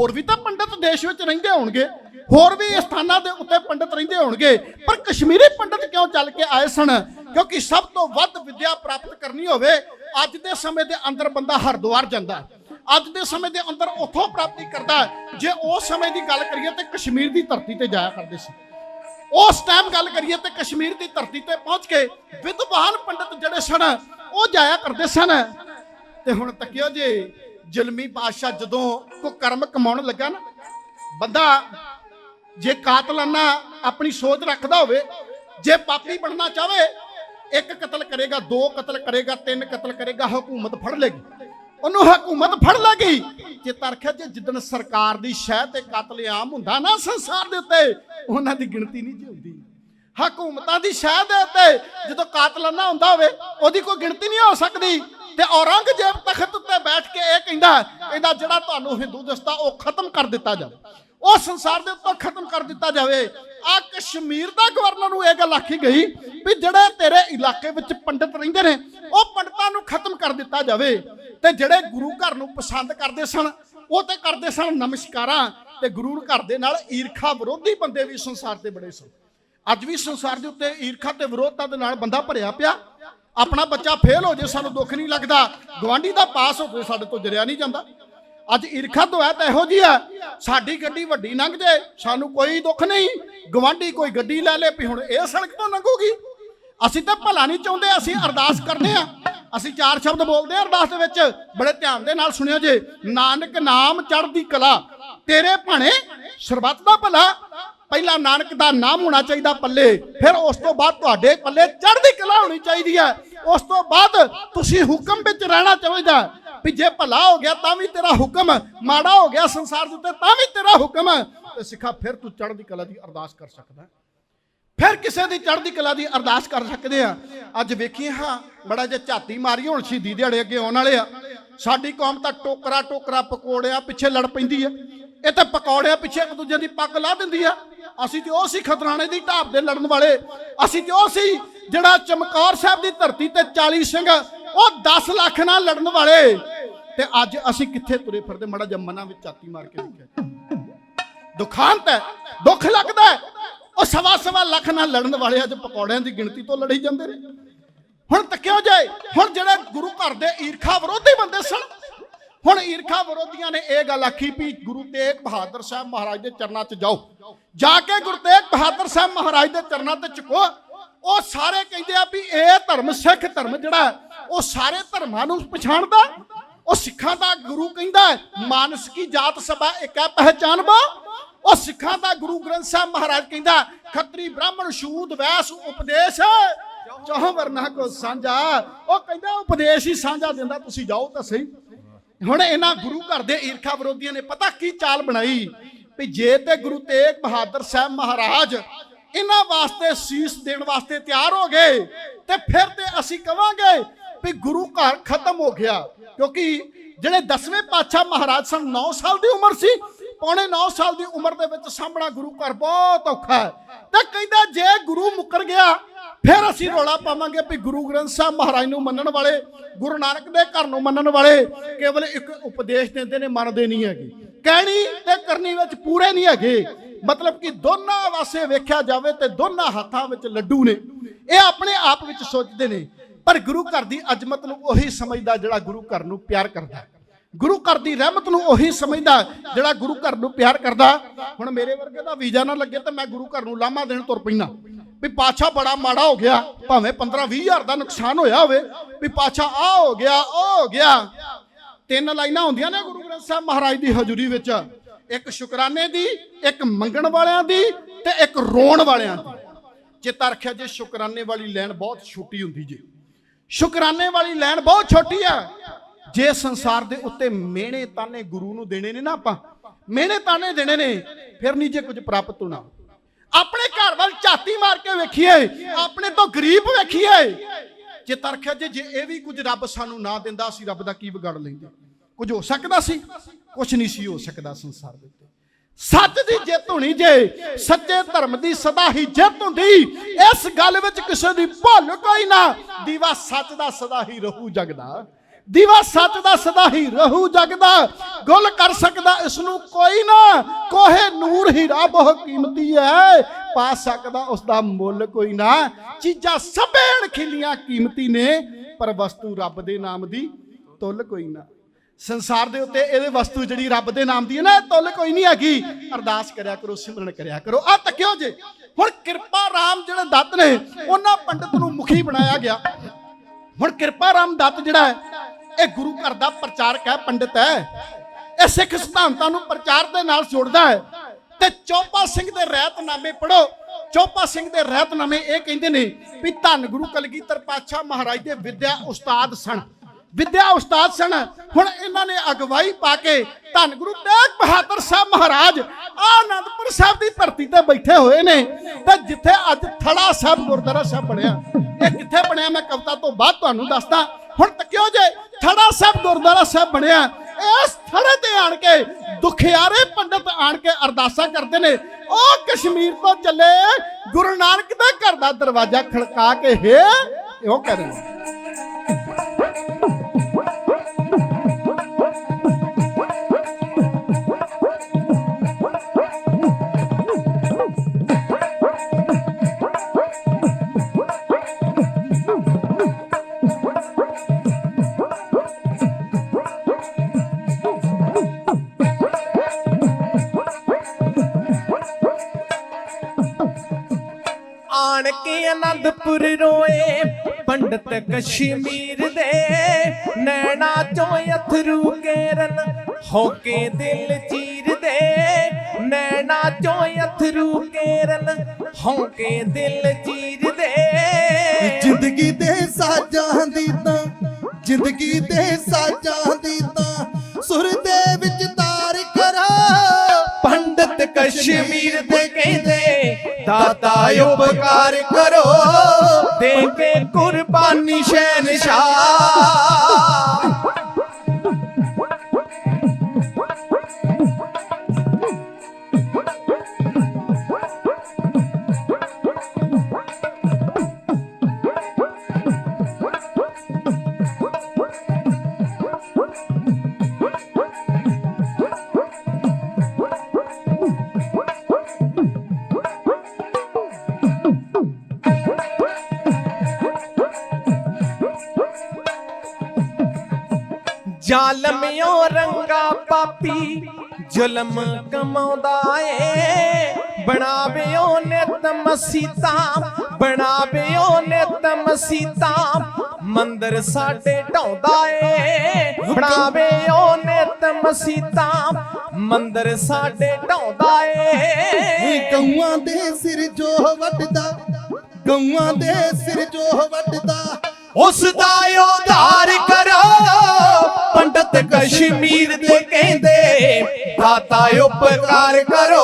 ਹੋਰ ਵੀ ਤਾਂ ਪੰਡਤ ਦੇਸ਼ ਵਿੱਚ ਰਹਿੰਦੇ ਹੋਣਗੇ, ਹੋਰ ਵੀ ਸਥਾਨਾਂ ਦੇ ਉੱਤੇ ਪੰਡਤ ਰਹਿੰਦੇ ਹੋਣਗੇ, ਪਰ ਕਸ਼ਮੀਰੀ ਪੰਡਤ ਕਿਉਂ ਚੱਲ ਕੇ ਆਏ ਸਨ? ਕਿਉਂਕਿ ਸਭ ਤੋਂ ਵੱਧ ਵਿੱਦਿਆ ਪ੍ਰਾਪਤ ਕਰਨੀ ਹੋਵੇ, ਅੱਜ ਦੇ ਸਮੇਂ ਦੇ ਅੰਦਰ ਬੰਦਾ ਹਰਿਦੁਆਰ ਜਾਂਦਾ ਅੱਜ ਦੇ ਸਮੇਂ ਦੇ ਅੰਦਰ ਉੱਥੋਂ ਪ੍ਰਾਪਤੀ ਕਰਦਾ ਜੇ ਉਸ ਸਮੇਂ ਦੀ ਗੱਲ ਕਰੀਏ ਤੇ ਕਸ਼ਮੀਰ ਦੀ ਧਰਤੀ ਤੇ ਜਾਇਆ ਕਰਦੇ ਸੀ। ਉਸ ਟਾਈਮ ਗੱਲ ਕਰੀਏ ਤੇ ਕਸ਼ਮੀਰ ਦੀ ਧਰਤੀ ਤੇ ਪਹੁੰਚ ਕੇ ਵਿਦਵਾਨ ਪੰਡਤ ਜਿਹੜੇ ਸਨ, ਉਹ ਜਾਇਆ ਕਰਦੇ ਸਨ। ਤੇ ਹੁਣ ਤੱਕਿਓ ਜੇ ਜ਼ੁਲਮੀ ਬਾਦਸ਼ਾਹ ਜਦੋਂ ਕੋ ਕਰਮ ਕਮਾਉਣ ਲੱਗਾ ਨਾ, ਬੰਦਾ ਜੇ ਕਾਤਲਾਨਾ ਆਪਣੀ ਸੋਚ ਰੱਖਦਾ ਹੋਵੇ, ਜੇ ਪਾਪੀ ਬਣਨਾ ਚਾਹਵੇ, ਇੱਕ ਕਤਲ ਕਰੇਗਾ, ਦੋ ਕਤਲ ਕਰੇਗਾ, ਤਿੰਨ ਕਤਲ ਕਰੇਗਾ, ਹਕੂਮਤ ਫੜ ਲੇਗੀ। ਉਹਨੂੰ ਹਕੂਮਤ ਫੜ ਲੇਗੀ। ਜੇ ਤਰਖਿਆ ਜੇ ਜਿੱਦਣ ਸਰਕਾਰ ਦੀ ਸ਼ਹਿ ਤੇ ਕਤਲੇਆਮ ਹੁੰਦਾ ਨਾ ਸੰਸਾਰ ਦੇ ਉੱਤੇ, ਉਹਨਾਂ ਦੀ ਗਿਣਤੀ ਨਹੀਂ ਜੀ ਹੁੰਦੀ। ਹਕੂਮਤਾਂ ਦੀ ਸ਼ਹਿ ਦੇ ਉੱਤੇ ਜਦੋਂ ਕਾਤਲਾਨਾ ਹੁੰਦਾ ਹੋਵੇ, ਉਹਦੀ ਕੋਈ ਗਿਣਤੀ ਨਹੀਂ ਹੋ ਸਕਦੀ। ਤੇ ਔਰੰਗਜ਼ੇਬ ਤਖਤ ਉੱਤੇ ਬੈਠ ਕੇ ਇਹ ਕਹਿੰਦਾ ਕਹਿੰਦਾ ਜਿਹੜਾ ਤੁਹਾਨੂੰ ਹਿੰਦੂ ਦਿਸਦਾ ਉਹ ਖਤਮ ਕਰ ਦਿੱਤਾ ਜਾਵੇ, ਉਹ ਸੰਸਾਰ ਦੇ ਉੱਤੇ ਖਤਮ ਕਰ ਦਿੱਤਾ ਜਾਵੇ ਆ ਕਸ਼ਮੀਰ ਦਾ ਗਵਰਨਰ ਨੂੰ ਇਹ ਗੱਲ ਆਖੀ ਗਈ ਵੀ ਜਿਹੜੇ ਤੇਰੇ ਇਲਾਕੇ ਵਿੱਚ ਪੰਡਤ ਰਹਿੰਦੇ ਨੇ, ਉਹ ਪੰਡਤਾਂ ਨੂੰ ਖਤਮ ਕਰ ਦਿੱਤਾ ਜਾਵੇ ਤੇ ਜਿਹੜੇ ਗੁਰੂ ਘਰ ਨੂੰ ਪਸੰਦ ਕਰਦੇ ਸਨ, ਉਹ ਤੇ ਕਰਦੇ ਸਨ ਨਮਸਕਾਰਾਂ ਤੇ ਗੁਰੂ ਘਰ ਦੇ ਨਾਲ ਈਰਖਾ ਵਿਰੋਧੀ ਬੰਦੇ ਵੀ ਸੰਸਾਰ ਤੇ ਬੜੇ ਸਨ। ਅੱਜ ਵੀ ਸੰਸਾਰ ਦੇ ਉੱਤੇ ਈਰਖਾ ਤੇ ਵਿਰੋਧਤਾ ਦੇ ਨਾਲ ਬੰਦਾ ਭਰਿਆ ਪਿਆ ਆਪਣਾ ਬੱਚਾ ਫੇਲ ਹੋ ਜੇ, ਸਾਨੂੰ ਦੁੱਖ ਨਹੀਂ ਲੱਗਦਾ। ਗਵਾਂਢੀ ਦਾ ਪਾਸ ਹੋ ਸਾਡੇ ਤੋਂ ਜਰਿਆ ਨਹੀਂ ਜਾਂਦਾ। ਅੱਜ ਈਰਖਾ ਤੋਂ ਹੈ ਤਾਂ ਇਹੋ ਜੀ ਆ ਸਾਡੀ ਗੱਡੀ ਵੱਡੀ ਲੰਘ ਜੇ, ਸਾਨੂੰ ਕੋਈ ਦੁੱਖ ਨਹੀਂ। ਗਵਾਂਢੀ ਕੋਈ ਗੱਡੀ ਲੈ ਲੇ, ਵੀ ਹੁਣ ਇਹ ਸੜਕ ਤੋਂ ਲੰਘੂਗੀ। ਅਸੀਂ ਤਾਂ ਭਲਾ ਨਹੀਂ ਚਾਹੁੰਦੇ, ਅਸੀਂ ਅਰਦਾਸ ਕਰਦੇ ਆ ਅਸੀਂ ਚਾਰ ਸ਼ਬਦ ਬੋਲਦੇ ਆ ਅਰਦਾਸ ਦੇ ਵਿੱਚ। ਬੜੇ ਧਿਆਨ ਦੇ ਨਾਲ ਸੁਣਿਓ ਜੇ। ਨਾਨਕ ਨਾਮ ਚੜ੍ਹਦੀ ਕਲਾ, ਤੇਰੇ ਭਾਣੇ ਸਰਬੱਤ ਦਾ ਭਲਾ। ਪਹਿਲਾਂ ਨਾਨਕ ਦਾ ਨਾਮ ਹੋਣਾ ਚਾਹੀਦਾ ਪੱਲੇ, ਫਿਰ ਉਸ ਤੋਂ ਬਾਅਦ ਤੁਹਾਡੇ ਪੱਲੇ ਚੜ੍ਹਦੀ ਕਲਾ ਹੋਣੀ ਚਾਹੀਦੀ ਹੈ। ਉਸ ਤੋਂ ਬਾਅਦ ਤੁਸੀਂ ਹੁਕਮ ਵਿੱਚ ਰਹਿਣਾ ਚਾਹੀਦਾ ਵੀ ਜੇ ਭਲਾ ਹੋ ਗਿਆ ਤਾਂ ਵੀ ਤੇਰਾ ਹੁਕਮ, ਮਾੜਾ ਹੋ ਗਿਆ ਸੰਸਾਰ ਦੇ ਉੱਤੇ ਤਾਂ ਵੀ ਤੇਰਾ ਹੁਕਮ। ਤੇ ਸਿੱਖਾ, ਫਿਰ ਤੂੰ ਚੜ੍ਹਦੀ ਕਲਾ ਦੀ ਅਰਦਾਸ ਕਰ ਸਕਦਾ ਫਿਰ ਕਿਸੇ ਦੀ ਚੜ੍ਹਦੀ ਕਲਾ ਦੀ ਅਰਦਾਸ ਕਰ ਸਕਦੇ ਆ ਅੱਜ ਵੇਖੀਏ, ਹਾਂ ਬੜਾ ਜਿਹਾ ਝਾਤੀ ਮਾਰੀ, ਹੁਣ ਸ਼ਹੀਦੀ ਦਿਹਾੜੇ ਅੱਗੇ ਆਉਣ ਵਾਲੇ ਆ। ਸਾਡੀ ਕੌਮ ਤਾਂ ਟੋਕਰਾ ਟੋਕਰਾ ਪਕੌੜਿਆਂ ਪਿੱਛੇ ਲੜ ਪੈਂਦੀ ਆ ਇਹ ਤਾਂ ਪਕੌੜਿਆਂ ਪਿੱਛੇ ਇੱਕ ਦੂਜੇ ਦੀ ਪੱਗ ਲਾ ਦਿੰਦੀ ਆ। ਅਸੀਂ ਤੇ ਉਹ ਸੀ ਖਤਰਾਣੇ ਦੀ ਢਾਬ ਦੇ ਲੜਨ ਵਾਲੇ। ਅਸੀਂ ਤੇ ਉਹ ਸੀ ਜਿਹੜਾ ਚਮਕੌਰ ਸਾਹਿਬ ਦੀ ਧਰਤੀ ਤੇ 40 ਸਿੰਘ, ਉਹ 10 ਲੱਖ ਨਾਲ ਲੜਨ ਵਾਲੇ। ਤੇ ਅੱਜ ਅਸੀਂ ਕਿੱਥੇ ਤੁਰੇ ਫਿਰਦੇ? ਮੜਾ ਜੰਮਨਾ ਵਿੱਚ ਝਾਤੀ ਮਾਰ ਕੇ ਦੇਖਿਆ। ਦੁਖਾਂਤ ਹੈ, ਦੁੱਖ ਲੱਗਦਾ ਉਹ ਸਵਾ ਸਵਾ ਲੱਖ ਨਾਲ ਲੜਨ ਵਾਲੇ ਅੱਜ ਪਕੌੜਿਆਂ ਦੀ ਗਿਣਤੀ ਤੋਂ ਲੜੀ ਜਾਂਦੇ ਨੇ। ਹੁਣ ਤੱਕਿਓ ਜਾਏ? ਹੁਣ ਜਿਹੜੇ ਗੁਰੂ ਘਰ ਦੇ ਈਰਖਾ ਵਿਰੋਧੀ ਬੰਦੇ ਸਨ ਹੁਣ ਈਰਖਾ ਵਿਰੋਧੀਆਂ ਨੇ ਇਹ ਗੱਲ ਆਖੀ ਵੀ ਗੁਰੂ ਤੇਗ ਬਹਾਦਰ ਸਾਹਿਬ ਮਹਾਰਾਜ ਦੇ ਚਰਨਾਂ 'ਚ ਜਾਓ। ਜਾ ਕੇ ਗੁਰੂ ਤੇਗ ਬਹਾਦਰ ਸਾਹਿਬ ਮਹਾਰਾਜ ਦੇ ਚਰਨਾਂ ਤੇ ਝੁਕੋ। ਉਹ ਸਾਰੇ ਕਹਿੰਦੇ ਆ ਵੀ ਇਹ ਧਰਮ ਸਿੱਖ ਧਰਮ ਜਿਹੜਾ ਉਹ ਸਾਰੇ ਧਰਮਾਂ ਨੂੰ ਪਛਾਣਦਾ। ਉਹ ਸਿੱਖਾਂ ਦਾ ਗੁਰੂ ਕਹਿੰਦਾ ਹੈ, ਮਾਨਸ ਕੀ ਜਾਤ ਸਭਾ ਇੱਕ ਹੈ ਪਹਿਚਾਨਬੋ। ਉਹ ਸਿੱਖਾਂ ਦਾ ਗੁਰੂ ਗ੍ਰੰਥ ਸਾਹਿਬ ਮਹਾਰਾਜ ਕਹਿੰਦਾ ਖੱਤਰੀ ਬ੍ਰਾਹਮਣ ਸ਼ੂਦ ਵੈਸ ਉਪਦੇਸ਼। ਚੌਹ ਵਰਨਾ ਕੋ ਸਾਂਝਾ। ਉਹ ਕਹਿੰਦਾ ਉਪਦੇਸ਼ ਹੀ ਸਾਂਝਾ ਦਿੰਦਾ ਤੁਸੀਂ ਜਾਓ ਤਾਂ ਸਹੀ। ਹੁਣ ਇਹਨਾਂ ਗੁਰੂ ਘਰ ਦੇ ਈਰਖਾ ਵਿਰੋਧੀਆਂ ਨੇ ਪਤਾ ਕੀ ਚਾਲ ਬਣਾਈ? ਵੀ ਜੇ ਤੇ ਗੁਰੂ ਤੇਗ ਬਹਾਦਰ ਸਾਹਿਬ ਮਹਾਰਾਜ ਇਹਨਾਂ ਵਾਸਤੇ ਸੀਸ ਦੇਣ ਵਾਸਤੇ ਤਿਆਰ ਹੋ ਗਏ, ਤੇ ਫਿਰ ਤੇ ਅਸੀਂ ਕਵਾਂਗੇ ਵੀ ਗੁਰੂ ਘਰ ਖਤਮ ਹੋ ਗਿਆ। ਕਿਉਂਕਿ ਜਿਹੜੇ 10ਵੇਂ ਪਾਤਸ਼ਾਹ ਮਹਾਰਾਜ ਸਨ 9 ਸਾਲ ਦੀ ਉਮਰ ਸੀ, ਪੌਣੇ 9 ਸਾਲ ਦੀ ਉਮਰ ਦੇ ਵਿੱਚ ਸਾਹਮਣਾ ਗੁਰੂ ਘਰ ਬਹੁਤ ਔਖਾ ਹੈ। ਤੇ ਕਹਿੰਦਾ ਜੇ ਗੁਰੂ ਮੁੱਕਰ ਗਿਆ ਫਿਰ ਅਸੀਂ ਰੋਲਾ ਪਾਵਾਂਗੇ ਵੀ ਗੁਰੂ ਗ੍ਰੰਥ ਸਾਹਿਬ ਮਹਾਰਾਜ ਨੂੰ ਮੰਨਣ ਵਾਲੇ, ਗੁਰੂ ਨਾਨਕ ਦੇ ਘਰ ਨੂੰ ਮੰਨਣ ਵਾਲੇ ਕੇਵਲ ਇੱਕ ਉਪਦੇਸ਼ ਦਿੰਦੇ ਨੇ, ਮੰਨਦੇ ਨਹੀਂ ਹੈਗੇ। ਕਹਿਣੀ ਤੇ ਕਰਨੀ ਵਿੱਚ ਪੂਰੇ ਨਹੀਂ ਹੈਗੇ। ਮਤਲਬ ਕਿ ਦੋਨਾਂ ਵਾਸੇ ਵੇਖਿਆ ਜਾਵੇ ਤੇ ਦੋਨਾਂ ਹੱਥਾਂ ਵਿੱਚ ਲੱਡੂ ਨੇ। ਇਹ ਆਪਣੇ ਆਪ ਵਿੱਚ ਸੋਚਦੇ ਨੇ। ਪਰ ਗੁਰੂ ਘਰ ਦੀ ਅਜ਼ਮਤ ਨੂੰ ਉਹੀ ਸਮਝਦਾ ਜਿਹੜਾ ਗੁਰੂ ਘਰ ਨੂੰ ਪਿਆਰ ਕਰਦਾ ਗੁਰੂ ਘਰ ਦੀ ਰਹਿਮਤ ਨੂੰ ਉਹੀ ਸਮਝਦਾ ਜਿਹੜਾ ਗੁਰੂ ਘਰ ਨੂੰ ਪਿਆਰ ਕਰਦਾ ਹੁਣ ਮੇਰੇ ਵਰਗੇ ਦਾ ਵੀਜ਼ਾ ਨਾ ਲੱਗੇ ਤਾਂ ਮੈਂ ਗੁਰੂ ਘਰ ਨੂੰ ਲਾਮਾ ਦੇਣ ਤੁਰ ਪੈਣਾ ਵੀ ਪਾਛਾ ਬੜਾ ਮਾੜਾ ਹੋ ਗਿਆ। ਭਾਵੇਂ 15 20 ਹਜ਼ਾਰ ਦਾ ਨੁਕਸਾਨ ਹੋਇਆ ਹੋਵੇ, ਵੀ ਪਾਛਾ ਆ ਹੋ ਗਿਆ, ਉਹ ਹੋ ਗਿਆ। ਤਿੰਨ ਲਾਈਨਾਂ ਹੁੰਦੀਆਂ ਨੇ ਗੁਰੂ ਗ੍ਰੰਥ ਸਾਹਿਬ ਮਹਾਰਾਜ ਦੀ ਹਜ਼ੂਰੀ ਵਿੱਚ। ਇੱਕ ਸ਼ੁਕਰਾਨੇ ਦੀ, ਇੱਕ ਮੰਗਣ ਵਾਲਿਆਂ ਦੀ ਤੇ ਇੱਕ ਰੋਣ ਵਾਲਿਆਂ ਦੀ। ਚੇਤਾ ਰੱਖਿਆ ਜੇ ਸ਼ੁਕਰਾਨੇ ਵਾਲੀ ਲਾਈਨ ਬਹੁਤ ਛੋਟੀ ਹੁੰਦੀ ਜੇ। ਸ਼ੁਕਰਾਨੇ ਵਾਲੀ ਲਾਈਨ ਬਹੁਤ ਛੋਟੀ ਆ। ਜੇ ਸੰਸਾਰ ਦੇ ਉੱਤੇ ਮਿਹਣੇ ਤਾਨੇ ਗੁਰੂ ਨੂੰ ਦੇਣੇ ਨੇ ਨਾ ਆਪਾਂ, ਮਿਹਣੇ ਤਾਨੇ ਦੇਣੇ ਨੇ, ਫਿਰ ਨਹੀਂ ਜੇ ਕੁਝ ਪ੍ਰਾਪਤ ਹੋਣਾ। ਆਪਣੇ ਘਰ ਵੱਲ ਝਾਤੀ ਮਾਰ ਕੇ ਵੇਖੀਏ। ਆਪਣੇ ਤੋਂ ਗਰੀਬ ਵੇਖੀਏ। ਜੇ ਤਰਖਿਆ ਜੇ ਜੇ ਇਹ ਵੀ ਕੁਝ ਰੱਬ ਸਾਨੂੰ ਨਾ ਦਿੰਦਾ, ਅਸੀਂ ਰੱਬ ਦਾ ਕੀ ਵਿਗਾੜ ਲੈਂਦੇ? ਕੁਝ ਹੋ ਸਕਦਾ ਸੀ? ਕੁਝ ਨਹੀਂ ਸੀ ਹੋ ਸਕਦਾ ਸੰਸਾਰ ਦੇ ਸੱਚ ਦੀ ਜਿੱਤ ਹੋਣੀ ਜੇ, ਸੱਚੇ ਧਰਮ ਦੀ ਸਦਾ ਹੀ ਜਿੱਤ ਹੁੰਦੀ, ਇਸ ਗੱਲ ਵਿੱਚ ਕਿਸੇ ਦੀ ਭੁੱਲ ਕੋਈ ਨਾ। ਦੀਵਾ ਸੱਚ ਦਾ ਸਦਾ ਹੀ ਰਹੂ ਜਗਦਾ। ਦੀਵਾ ਸੱਚ ਦਾ ਸਦਾ ਹੀ ਰਹੂ ਜਗਦਾ, ਗੁੱਲ ਕਰ ਸਕਦਾ ਇਸ ਨੂੰ ਕੋਈ ਨਾ, ਕੋਹੇ ਨੂਰ ਹੀਰਾ ਬਹੁਤ ਕੀਮਤੀ ਹੈ ਪਾ ਸਕਦਾ ਉਸ ਦਾ ਮੁੱਲ ਕੋਈ ਨਾ। ਚੀਜ਼ਾਂ ਸਭੇਣ ਖਿਲੀਆਂ ਕੀਮਤੀ ਨੇ, ਪਰ ਵਸਤੂ ਰੱਬ ਦੇ ਨਾਮ ਦੀ ਤੁੱਲ ਕੋਈ ਨਾ। ਸੰਸਾਰ ਦੇ ਉੱਤੇ ਇਹਦੇ ਵਸਤੂ ਜਿਹੜੀ ਰੱਬ ਦੇ ਨਾਮ ਦੀ ਹੈ ਨਾ, ਇਹ ਤੁੱਲ ਕੋਈ ਨਹੀਂ ਹੈਗੀ। ਅਰਦਾਸ ਕਰਿਆ ਕਰੋ, ਸਿਮਰਨ ਕਰਿਆ ਕਰੋ। ਆ ਤੱਕਿਓ ਜੇ? ਹੁਣ ਕਿਰਪਾ ਰਾਮ ਜਿਹੜੇ ਦੱਤ ਨੇ, ਉਹਨਾਂ ਪੰਡਤ ਨੂੰ ਮੁਖੀ ਬਣਾਇਆ ਗਿਆ। ਹੁਣ ਕਿਰਪਾ ਰਾਮ ਦੱਤ ਜਿਹੜਾ ਹੈ, ਇਹ ਗੁਰੂ ਘਰ ਦਾ ਪ੍ਰਚਾਰਕ ਹੈ, ਪੰਡਿਤ ਹੈ। ਇਹ ਸਿੱਖ ਸਿਧਾਂਤਾਂ ਨੂੰ ਪ੍ਰਚਾਰ ਦੇ ਨਾਲ ਜੋੜਦਾ ਹੈ। ਤੇ ਚੋਪਾ ਸਿੰਘ ਦੇ ਰਹਿਤਨਾਮੇ ਪੜੋ ਚੋਪਾ ਸਿੰਘ ਦੇ ਰਹਿਤਨਾਮੇ ਇਹ ਕਹਿੰਦੇ ਨੇ ਵੀ ਧੰਨ ਗੁਰੂ ਕਲਗੀਧਰ ਪਾਤਸ਼ਾਹ ਮਹਾਰਾਜ ਦੇ ਵਿਦਿਆ ਉਸਤਾਦ ਸਨ। ਵਿਦਿਆ ਉਸਤਾਦ ਸਨ। ਹੁਣ ਇਹਨਾਂ ਨੇ ਅਗਵਾਈ ਪਾ ਕੇ ਧੰਨ ਗੁਰੂ ਤੇਗ ਬਹਾਦਰ ਸਾਹਿਬ ਮਹਾਰਾਜ ਆਨੰਦਪੁਰ ਸਾਹਿਬ ਦੀ ਧਰਤੀ ਤੇ ਬੈਠੇ ਹੋਏ ਨੇ। ਤੇ ਜਿੱਥੇ ਅੱਜ ਥੜਾ ਸਾਹਿਬ, ਗੁਰਦੁਆਰਾ ਸਾਹਿਬ ਬਣਿਆ। ਇਹ ਕਿੱਥੇ ਬਣਿਆ ਮੈਂ ਕਵਿਤਾ ਤੋਂ ਬਾਅਦ ਤੁਹਾਨੂੰ ਦੱਸਦਾ। ਹੁਣ ਤੱਕਿਓ ਜੇ ਥੜਾ ਸਾਹਿਬ, ਗੁਰਦੁਆਰਾ ਸਾਹਿਬ ਬਣਿਆ, ਇਸ ਥੜੇ ਤੇ ਆਣ ਕੇ ਦੁਖਿਆਰੇ ਪੰਡਤ ਆਣ ਕੇ ਅਰਦਾਸਾਂ ਕਰਦੇ ਨੇ। ਉਹ ਕਸ਼ਮੀਰ ਤੋਂ ਚੱਲੇ ਗੁਰੂ ਨਾਨਕ ਦੇ ਘਰ ਦਾ ਦਰਵਾਜ਼ਾ ਖੜਕਾ ਕੇ ਹੈ, ਇਹੋ ਕਹਿ ਆਨੰਦਪੁਰ ਰੋਏ ਪੰਡਤ ਕਸ਼ਮੀਰ ਦੇ ਨੈਣਾ ਚੋਂ ਅਥਰੂ ਕੇਰਨ ਹੋ ਕੇ ਦਿਲ ਚੀਰ ਦੇ ਨੈਣਾ ਚੋਂ ਅਥਰੂ ਕੇਰਨ ਹੋ ਕੇ ਦਿਲ ਚੀਰ ਦੇ ਜ਼ਿੰਦਗੀ ਦੇ ਸਾਜਾਂ ਦੀ ਤਾਂ ਜ਼ਿੰਦਗੀ ਦੇ ਸਾਜਾਂ ਦੀ ਤਾਂ ਸੁਰ ਦੇ ਵਿੱਚ ਤਾਰ ਕਰੋ ਪੰਡਤ ਕਸ਼ਮੀਰ ਦਾਤਾ ਉਪਕਾਰ ਕਰੋ। ਦੇ ਕੇ ਕੁਰਬਾਨੀ ਸ਼ਹਿਨशाह ਜ਼ਾਲਮਿਓ ਰੰਗਾ ਪਾਪੀ ਜ਼ੁਲਮ ਕਮਾਉਂਦਾ ਏ। ਬਣਾਵਿਓ ਨਿਤ ਮਸੀਤਾਂ ਬਣਾਵਿਓ ਨਿਤ ਮਸੀਤਾਂ। ਮੰਦਰ ਸਾਡੇ ਢਾਉਂਦਾ ਏ। ਬਣਾਵਿਓ ਨਿਤ ਮਸੀਤਾਂ ਮੰਦਰ ਸਾਡੇ ਢਾਉਂਦਾ ਏ। ਗਊਆਂ ਦੇ ਸਿਰ ਜੋ ਵੱਟਦਾ ਗਊਆਂ ਦੇ ਸਿਰ ਜੋ ਵੱਟਦਾ ਉਸ ਦਾ ਉਧਾਰ ਕਰੋ। ਪੰਡਤ ਕਸ਼ਮੀਰ ਦੇ ਕਹਿੰਦੇ ਦਾਤਾ ਉਪਕਾਰ ਕਰੋ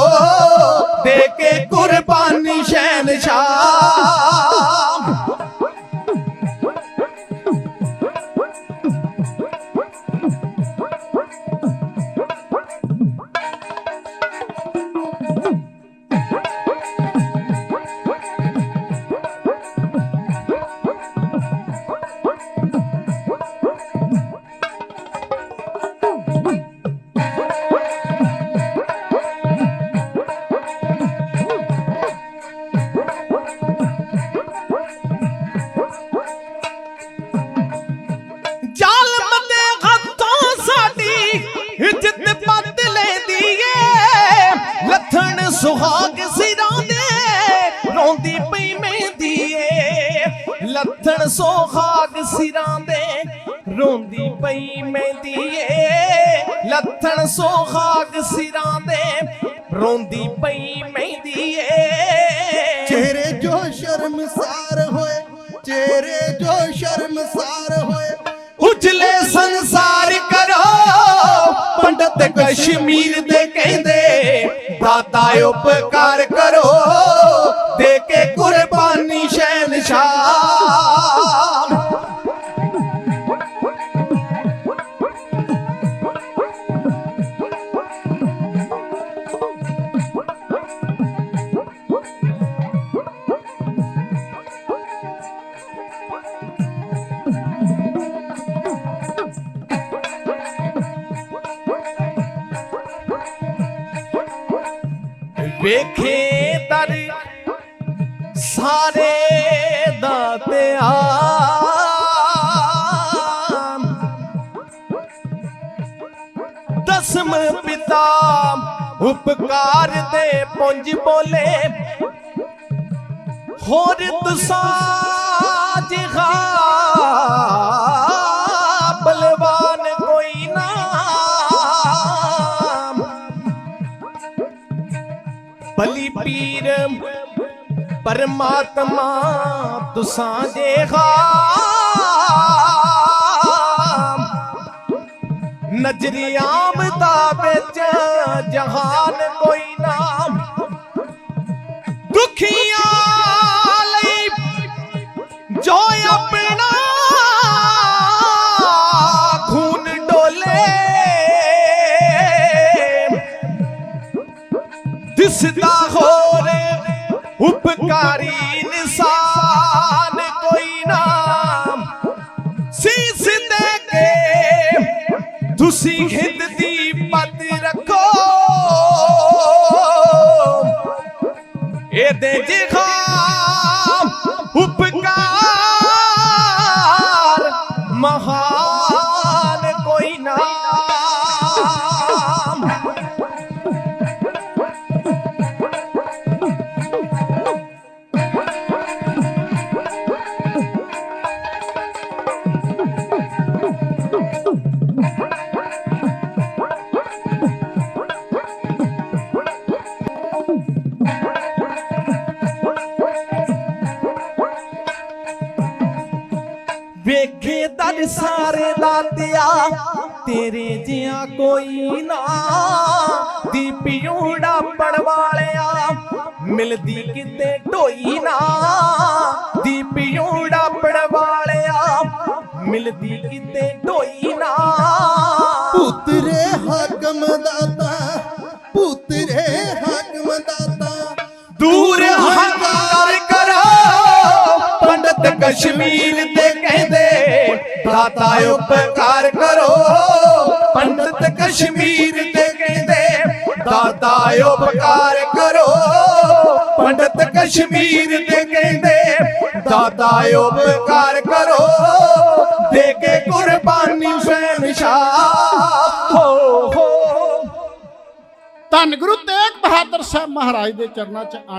ਦੇ ਕੇ ਕੁਰਬਾਨੀ ਸ਼ਹਿਨशाह ਸ਼ਾਹ ਲੱਥਣ ਸੁਹਾਗ ਸਿਰਾਂ ਦੇ ਰੋਂਦੀ ਪਈ ਮਹਿੰਦੀ ਏ। ਚਿਹਰੇ ਜੋ ਸ਼ਰਮਸਾਰ ਹੋਏ ਚਿਹਰੇ ਜੋ ਸ਼ਰਮਸਾਰ ਹੋਏ। ਉਜਲੇ ਸੰਸਾਰ ਕਰੋ ਪੰਡਤ ਕਸ਼ਮੀਰ ਦੇ ਕਹਿੰਦੇ ਦਾਤਾ ਉਪਕਾਰ ਕਰੋ। ਵੇਖੇ ਦਰ ਸਾਰੇ ਦਾਤਿਆ ਦਸਮ ਪਿਤਾ ਉਪਕਾਰ ਦੇ ਪੁੰਜ ਬੋਲੇ ਹੋਰ ਤੁਸਾਂ ਜਿਹਾ ਬਲੀ ਪੀਰ ਪਰਮਾਤਮਾ ਤੁਸਾਂ ਜਿਹਾ ਨਜ਼ਰੀ ਆਮਦਾ ਵਿੱਚ ਜਹਾਨ ਕੋਈ ਉਪਕਾਰੀ ਇਨਸਾਨ ਕੋਈ ਨਾਮ ਸੀਸ ਦੇ ਕੇ ਤੁਸੀਂ ਹਿੰਦ ਤੇਰੇ ਜਿਹਾ ਕੋਈ ਨਾ। ਦੀਪਿਊੜਾ ਪੜ ਵਾਲਿਆ ਮਿਲਦੀ ਕਿਤੇ ਢੋਈ ਨਾ। ਦੀਪਿਊੜਾ ਪੜ ਵਾਲਿਆ ਮਿਲਦੀ ਕਿਤੇ ਢੋਈ ਨਾ। ਪੁੱਤਰੇ ਹਾਕਮ ਦਾਤਾ ਪੁੱਤਰੇ ਹਾਕਮ ਦਾਤਾ। ਦੂਰ ਹੰਕਾਰ ਕਰੋ। ਪੰਡਤ ਕਸ਼ਮੀਰ ਦੇ ਕਹਿੰਦੇ ਦਾਤਾ ਉਪਕਾਰ ਕਰੋ। ਕਸ਼ਮੀਰ ਤੇ ਕਹਿੰਦੇ, ਦਾਤਾ ਉਪਕਾਰ ਕਰੋ। ਪੰਡਤ ਕਸ਼ਮੀਰ ਤੇ ਕਹਿੰਦੇ, ਦਾਤਾ ਉਪਕਾਰ ਕਰੋ। ਦੇ ਕੇ ਕੁਰਬਾਨੀ ਸ਼ਹਿਨਸ਼ਾਹ ਹੋ ਹੋ। ਧੰਨ ਗੁਰੂ ਤੇਗ ਬਹਾਦਰ ਸਾਹਿਬ ਮਹਾਰਾਜ ਦੇ ਚਰਨਾਂ 'ਚ ਆਣ